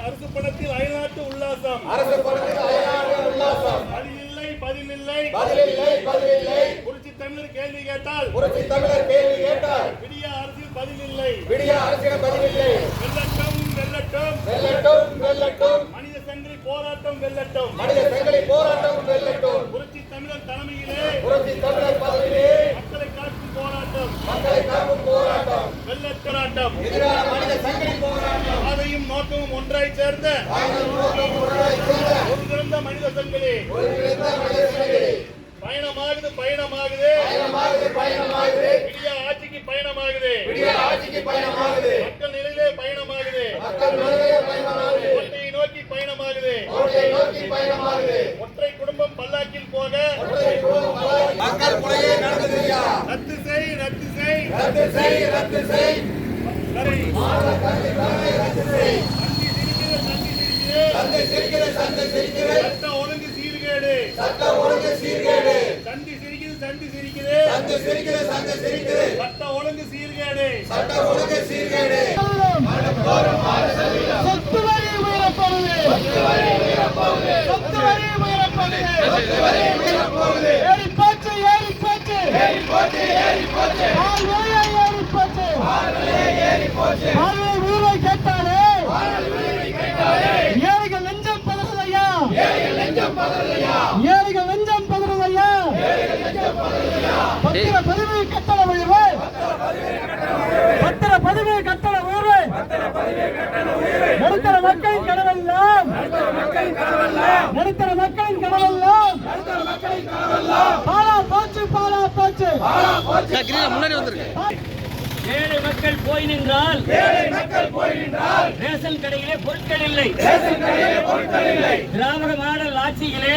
அரசு படத்தில் அயல்நாட்டு உல்லாசம். அரசு கேள்வி கேட்டால் விடிய அரசியல் பதிலில்லை. விடிய அரசியல் பதிலில்லை. வெல்லட்டும் வெல்லட்டும். வெல்லட்டும் போராட்டம் வெல்லட்டும். போராட்டம் வெல்லட்டும். குறிச்சி தமிழர் தலைமையிலே குறிச்சி தமிழர் பதவியிலே மக்களை காக்கும் போராட்டம். மக்களை காக்கும் போராட்டம். வெள்ளட் போராட்டம். பாதையும் நோக்கமும் ஒன்றாய் சேர்ந்த ஒன்றிருந்த மனித சங்கிலி. பயணமாகுது பயணமாகுது. பயணமாகுது பயணமாகுது. விடிய ஆட்சிக்கு பயணமாகுது. ஆட்சிக்கு பயணமாகுது. மக்கள் நிலையிலே பயணமாகுது. மக்கள் மனதிலே பயணமாகுது. கோட்டையை நோக்கி பயணமாகுது. கோட்டையை நோக்கி பயணமாகுது. ஒற்றை குடும்பம் பல்லாக்கில் போக ரத்து செய் ரத்து செய். ரத்து செய் ரத்து செய். சந்தை சிரிக்கிறது சந்தை சிரிக்குது சிரிக்கிறது சட்ட ஒழுங்கு சீர்கேடு. சட்ட ஒழுங்கு சீர்கேடு. தந்தி சிரிக்குது தந்தி சிரிக்குது. சந்தை சிரிக்கிறது சந்தை சிரிக்கிறது சட்ட ஒழுங்கு சீர்கேடு. சட்ட ஒழுங்கு சீர்கேடு. சொத்து வரி உயரப்போகுது சொத்து வரி உயரப்போகுது பத்திர பதிவு கட்டண உயர்வு. பத்திர பதிவு கட்டண உயர்வு. நடுத்தர மக்களின் கனவெல்லாம். நடுத்தர மக்களின் கனவெல்லாம். பாலா போச்சு பாலா போச்சு. ஏழை மக்கள் போய் நின்றால் ரேஷன் கடையிலே பொருட்கள் இல்லை. திராவிட மாடல் ஆட்சியிலே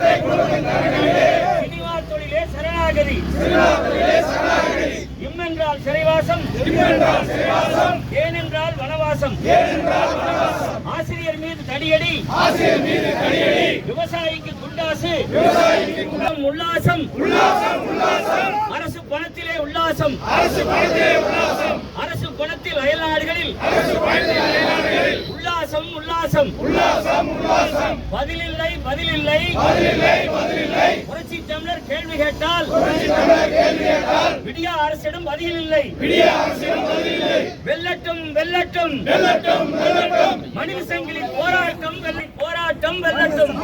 கரங்களிலே சினிமா தொழிலே சரணாகதி. இம் என்றால் சிறைவாசம். ஏனென்றால் வனவாசம். ஆசிரியர் மீது தடியடி. விவசாயிக்கு குண்டாசு. உல்லாசம். அரசு பணத்திலே உல்லாசம். அரசு பணத்தில் அயல்நாடுகளில் உல்லாசம் உல்லாசம். பதிலில்லை பதிலில்லை. புரட்சி தமிழர் கேள்வி கேட்டால் விடியா அரசிடம் பதில் இல்லை வெல்லட்டும் வெல்லட்டும். மனித சங்கிலி போராட்டம் வெல்ல- போராட்டம் வெல்லட்டும்.